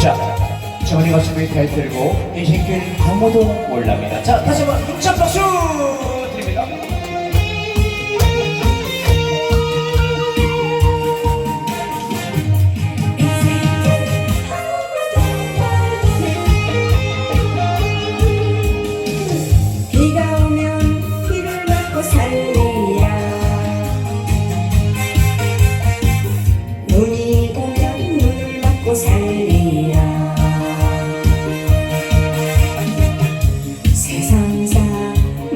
자, 정은이 가수의 타이틀고 인생길 아무도 몰랍니다. 자, 다시 한번 힘찬 박수 살리야. 세상사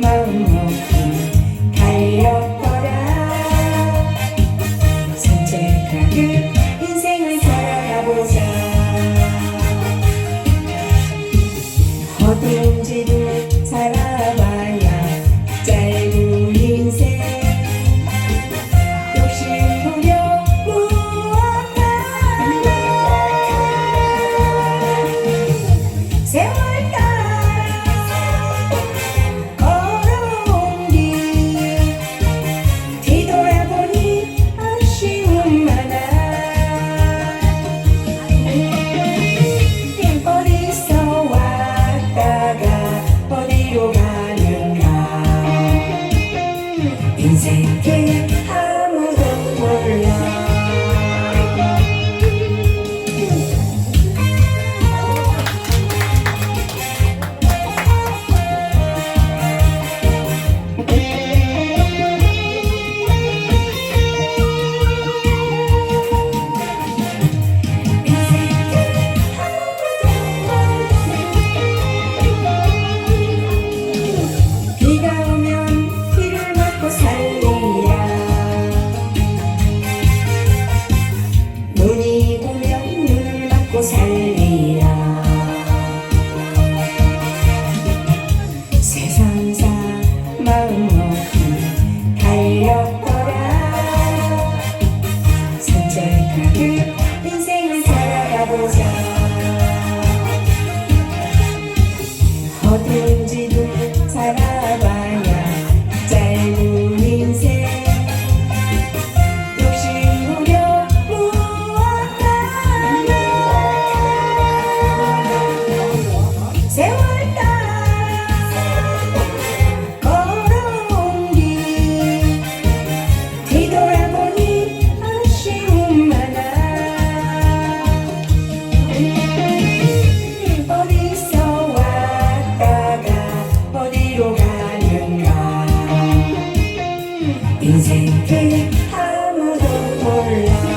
마음 먹기 달렸더라 산책하듯 인생을 살아가보자. 어딘지 인생길 아무도 몰라 인생 그냥 아무도 몰라